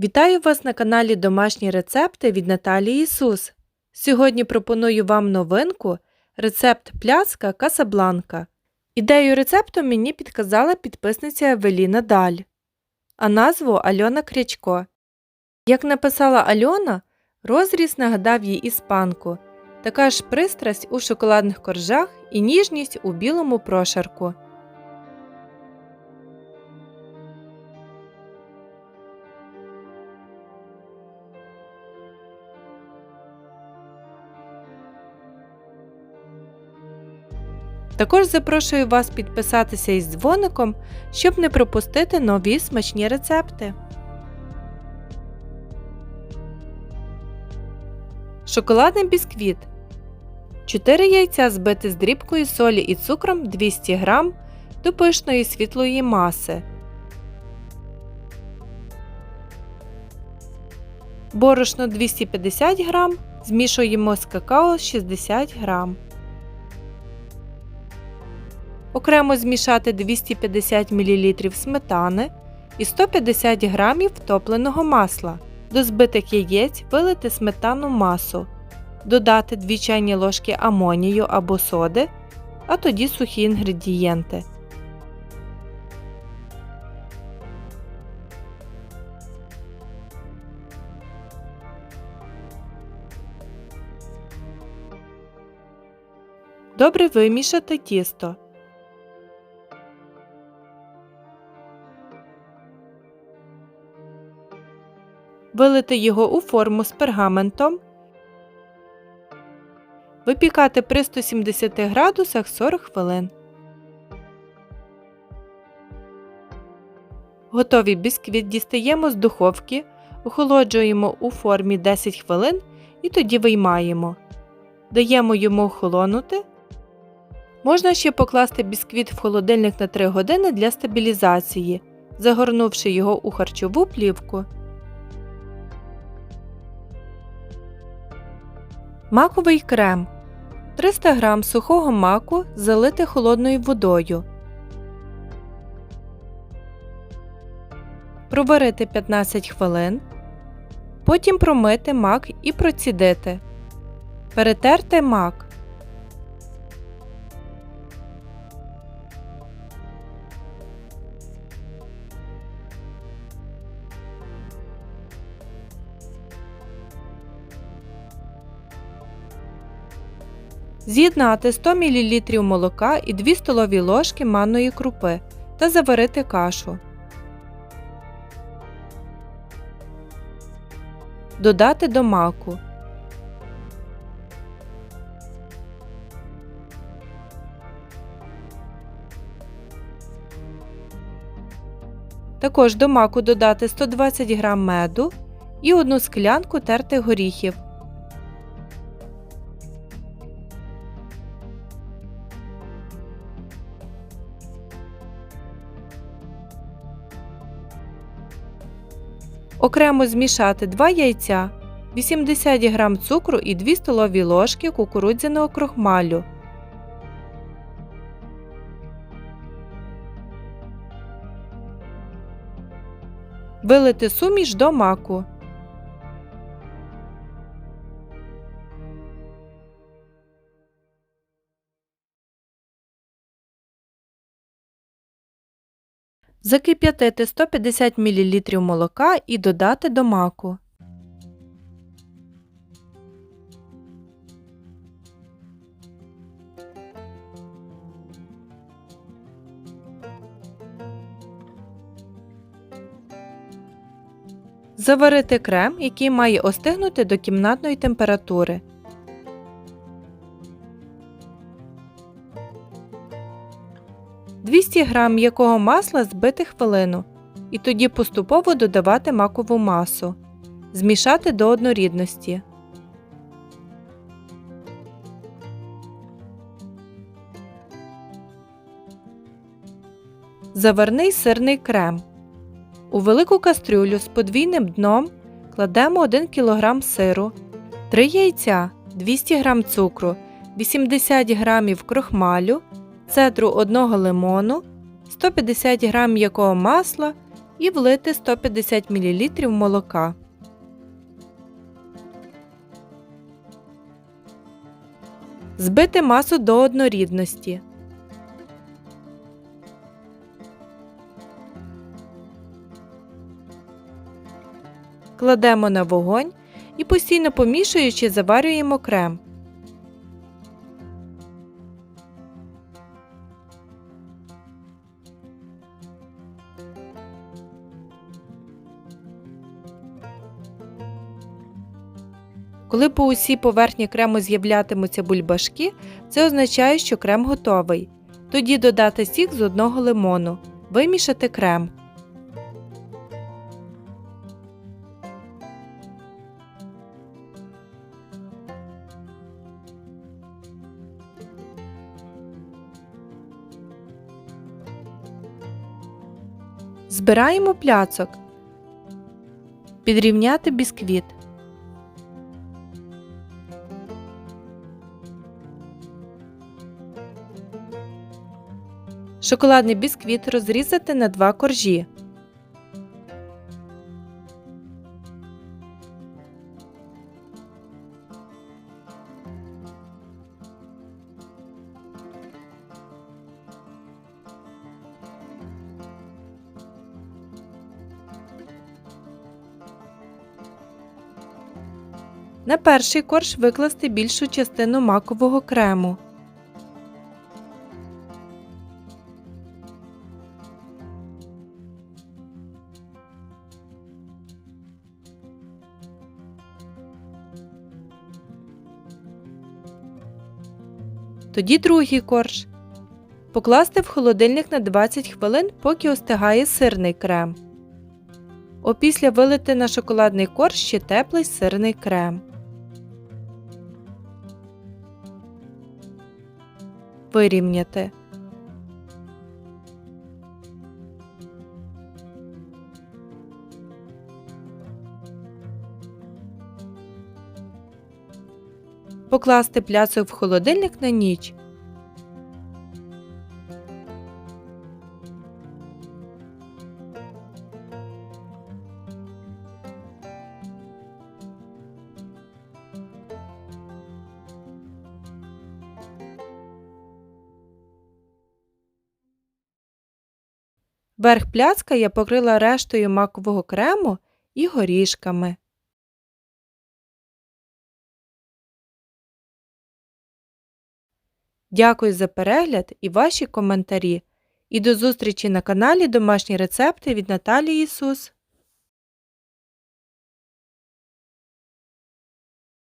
Вітаю вас на каналі Домашні рецепти від Наталії Ісус. Сьогодні пропоную вам новинку рецепт пляцка Касабланка. Ідею рецепту мені підказала підписниця Евеліна Даль, а назву Альона Крячко. Як написала Альона, розріз нагадав їй іспанку, така ж пристрасть у шоколадних коржах і ніжність у білому прошарку. Також запрошую вас підписатися із дзвоником, щоб не пропустити нові смачні рецепти. Шоколадний бісквіт. 4 яйця збити з дрібкою солі і цукром 200 г до пишної світлої маси. Борошно 250 г. Змішуємо з какао 60 г. Окремо змішати 250 мл сметани і 150 г топленого масла. До збитих яєць вилити сметану масу, додати 2 чайні ложки амонію або соди, а тоді сухі інгредієнти. Добре вимішати тісто. Вилити його у форму з пергаментом. Випікати при 170 градусах 40 хвилин. Готовий бісквіт дістаємо з духовки, охолоджуємо у формі 10 хвилин і тоді виймаємо. Даємо йому охолонути. Можна ще покласти бісквіт в холодильник на 3 години для стабілізації, загорнувши його у харчову плівку. Маковий крем 300 г сухого маку залити холодною водою. Проварити 15 хвилин. Потім промити мак і процідити. Перетерти мак. З'єднати 100 мл молока і 2 столові ложки манної крупи та заварити кашу. Додати до маку. Також до маку додати 120 г меду і одну склянку тертих горіхів. Окремо змішати 2 яйця, 80 г цукру і 2 столові ложки кукурудзяного крохмалю. Вилити суміш до маку. Закип'ятити 150 мл молока і додати до маку. Заварити крем, який має остигнути до кімнатної температури. – 200 г м'якого масла збити хвилину і тоді поступово додавати макову масу. Змішати до однорідності. Заварний сирний крем. У велику кастрюлю з подвійним дном кладемо 1 кг сиру, 3 яйця, 200 г цукру, 80 г крохмалю, цедру 1 лимону, 150 г м'якого масла і влити 150 мл молока. Збити масу до однорідності. Кладемо на вогонь і постійно помішуючи заварюємо крем. Коли по усій поверхні крему з'являтимуться бульбашки, це означає, що крем готовий. Тоді додати сік з одного лимону. Вимішати крем. Збираємо пляцок. Підрівняти бісквіт. Шоколадний бісквіт розрізати на два коржі. На перший корж викласти більшу частину макового крему. Тоді другий корж. Покласти в холодильник на 20 хвилин, поки остигає сирний крем. Опісля вилити на шоколадний корж ще теплий сирний крем. Вирівняти. Покласти пляцок в холодильник на ніч. Верх пляцка я покрила рештою макового крему і горішками. Дякую за перегляд і ваші коментарі. І до зустрічі на каналі Домашні рецепти від Наталії Ісус.